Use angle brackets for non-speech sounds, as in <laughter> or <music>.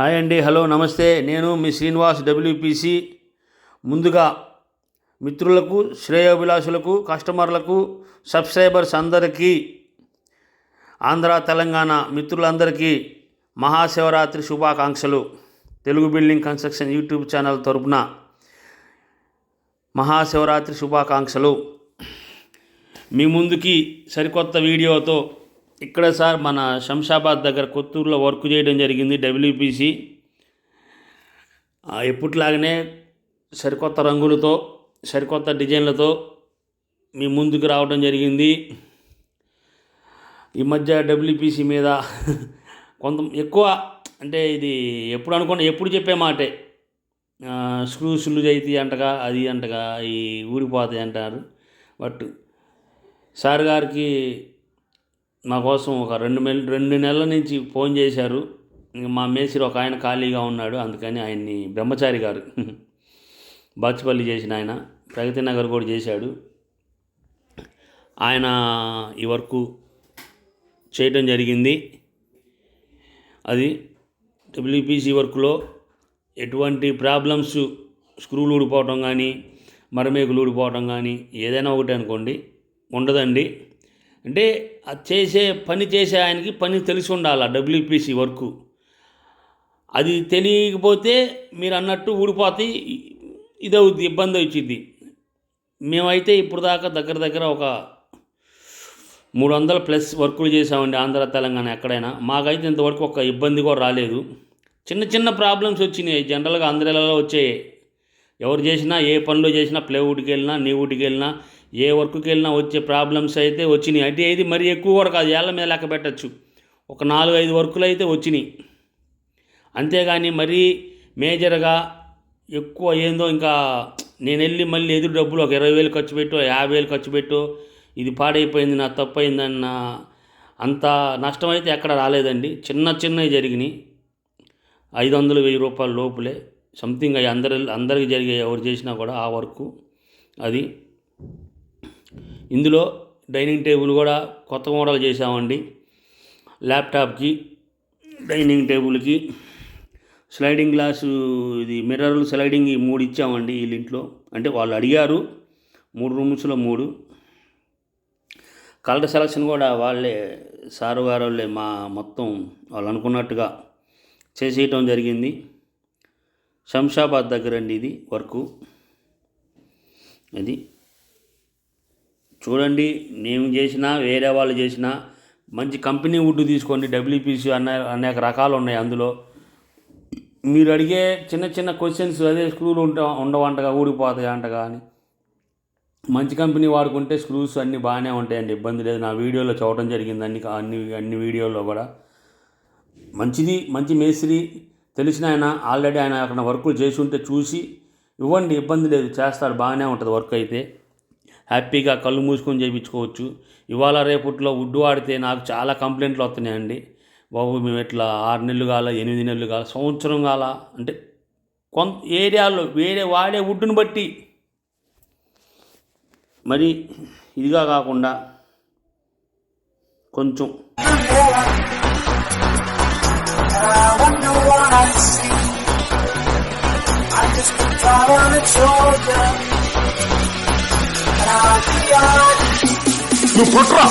Hi అండి hello నమస్తే. నేను మీ శ్రీనివాస్ డబ్ల్యూపీసీ. ముందుగా మిత్రులకు శ్రేయోభిలాషులకు కస్టమర్లకు సబ్స్క్రైబర్స్ అందరికీ ఆంధ్ర తెలంగాణ మిత్రులందరికీ మహాశివరాత్రి శుభాకాంక్షలు. Telugu building construction YouTube channel తరపున మహాశివరాత్రి శుభాకాంక్షలు. మీ ముందుకి సరికొత్త వీడియోతో ఇక్కడ సార్ మన శంషాబాద్ దగ్గర కొత్తూరులో వర్క్ చేయడం జరిగింది డబ్ల్యూపీసీ. ఎప్పటిలాగానే సరికొత్త రంగులతో సరికొత్త డిజైన్లతో మీ ముందుకు రావడం జరిగింది. ఈ మధ్య డబ్ల్యూపీసీ మీద కొంత ఎక్కువ అంటే ఇది ఎప్పుడు అనుకున్నా ఎప్పుడు చెప్పే మాటే. స్క్రూ స్క్రూస్లు అయితే అంటగా అది అంటగా ఈ ఊడిపోతాయి అంటారు. బట్ సార్ గారికి నా కోసం ఒక రెండు నెల రెండు నెలల నుంచి ఫోన్ చేశారు. మా మేసిరి ఒక ఆయన ఖాళీగా ఉన్నాడు. అందుకని ఆయన్ని బ్రహ్మచారి గారు <laughs> బాచిపల్లి చేసిన ఆయన ప్రగతి నగర్ కూడా చేశాడు. ఆయన ఈ వర్క్ చేయటం జరిగింది. అది డబ్ల్యూపీసీ వర్క్లో ఎటువంటి ప్రాబ్లమ్స్ స్క్రూలు ఊడిపోవటం కానీ మరమేకులు ఊడిపోవటం కానీ ఏదైనా ఒకటి అనుకోండి ఉండదండి. అంటే అది చేసే పని చేసే ఆయనకి పని తెలిసి ఉండాలి డబ్ల్యూపీసీ వర్క్. అది తెలియకపోతే మీరు అన్నట్టు ఊడిపోతే ఇది అవుద్ది ఇబ్బంది వచ్చింది మేమైతే ఇప్పుడు దాకా దగ్గర దగ్గర ఒక మూడు వందల ప్లస్ వర్కులు చేసామండి ఆంధ్ర తెలంగాణ ఎక్కడైనా. మాకైతే ఇంతవరకు ఒక ఇబ్బంది కూడా రాలేదు. చిన్న చిన్న ప్రాబ్లమ్స్ వచ్చినాయి. జనరల్గా ఆంధ్రాలలో వచ్చాయి ఎవరు చేసినా ఏ పనులు చేసినా ప్లేవుడ్కి వెళ్ళినా నీవుడ్కి వెళ్ళినా ఏ వర్క్కి వెళ్ళినా వచ్చే ప్రాబ్లమ్స్ అయితే వచ్చినాయి. అంటే ఇది మరి ఎక్కువ కూడా కాదు ఏళ్ళ మీద లెక్క పెట్టచ్చు. ఒక నాలుగు ఐదు వర్కులు అయితే వచ్చినాయి. అంతేగాని మరీ మేజర్గా ఎక్కువ ఏందో ఇంకా నేను వెళ్ళి మళ్ళీ ఎదురు డబ్బులు ఒక ఇరవై వేలు ఖర్చు పెట్టు యాభై వేలు ఖర్చు పెట్టు ఇది పాడైపోయింది నా తప్పు అయిందన్న అంత నష్టం అయితే ఎక్కడ రాలేదండి. చిన్న చిన్నవి జరిగినాయి. ఐదు వందలు వెయ్యి రూపాయల లోపులే. సంథింగ్ అవి అందరి అందరికి జరిగే ఎవరు చేసినా కూడా ఆ వర్క్ అది. ఇందులో డైనింగ్ టేబుల్ కూడా కొత్త మోడల్ చేసామండి ల్యాప్టాప్కి డైనింగ్ టేబుల్కి స్లైడింగ్ గ్లాసు ఇది మిర్రర్లు స్లైడింగ్ ఈ మూడు ఇచ్చామండి వీళ్ళింట్లో అంటే వాళ్ళు అడిగారు మూడు రూమ్స్లో మూడు. కలర్ సెలక్షన్ కూడా వాళ్ళే సారు గారు వాళ్ళే మా మొత్తం వాళ్ళు అనుకున్నట్టుగా చేసేయటం జరిగింది. శంషాబాద్ దగ్గర అండి ఇది వర్కు. అది చూడండి నేను చేసినా వేరే వాళ్ళు చేసినా మంచి కంపెనీ వుడ్ తీసుకోండి డబ్ల్యూపీసీ అనే అనేక రకాలు ఉన్నాయి అందులో. మీరు అడిగే చిన్న చిన్న క్వశ్చన్స్ అదే స్క్రూలు ఉంటా ఉండవంటగా ఊడిపోతాయి అంటగా అని. మంచి కంపెనీ వాడుకుంటే స్క్రూస్ అన్నీ బాగానే ఉంటాయండి ఇబ్బంది లేదు. నా వీడియోలో చూడటం జరిగింది అన్ని అన్ని అన్ని వీడియోల్లో కూడా. మంచిది మంచి మేస్త్రి తెలిసిన ఆయన ఆల్రెడీ ఆయన అక్కడ వర్కులు చేసి ఉంటే చూసి ఇవ్వండి ఇబ్బంది లేదు చేస్తాడు బాగానే ఉంటుంది వర్క్ అయితే. హ్యాపీగా కళ్ళు మూసుకొని చేయించుకోవచ్చు. ఇవాళ రేపట్లో వుడ్ వాడితే నాకు చాలా కంప్లైంట్లు వస్తున్నాయండి. బాబు మేము ఇట్లా ఆరు నెలలు కాల ఎనిమిది నెలలు కాల సంవత్సరం కాల అంటే కొంత ఏరియాలో వేరే వాడే వుడ్డుని బట్టి. మరి ఇదిగా కాకుండా కొంచెం I just put on a shoulder. నువ్వు పుట్రా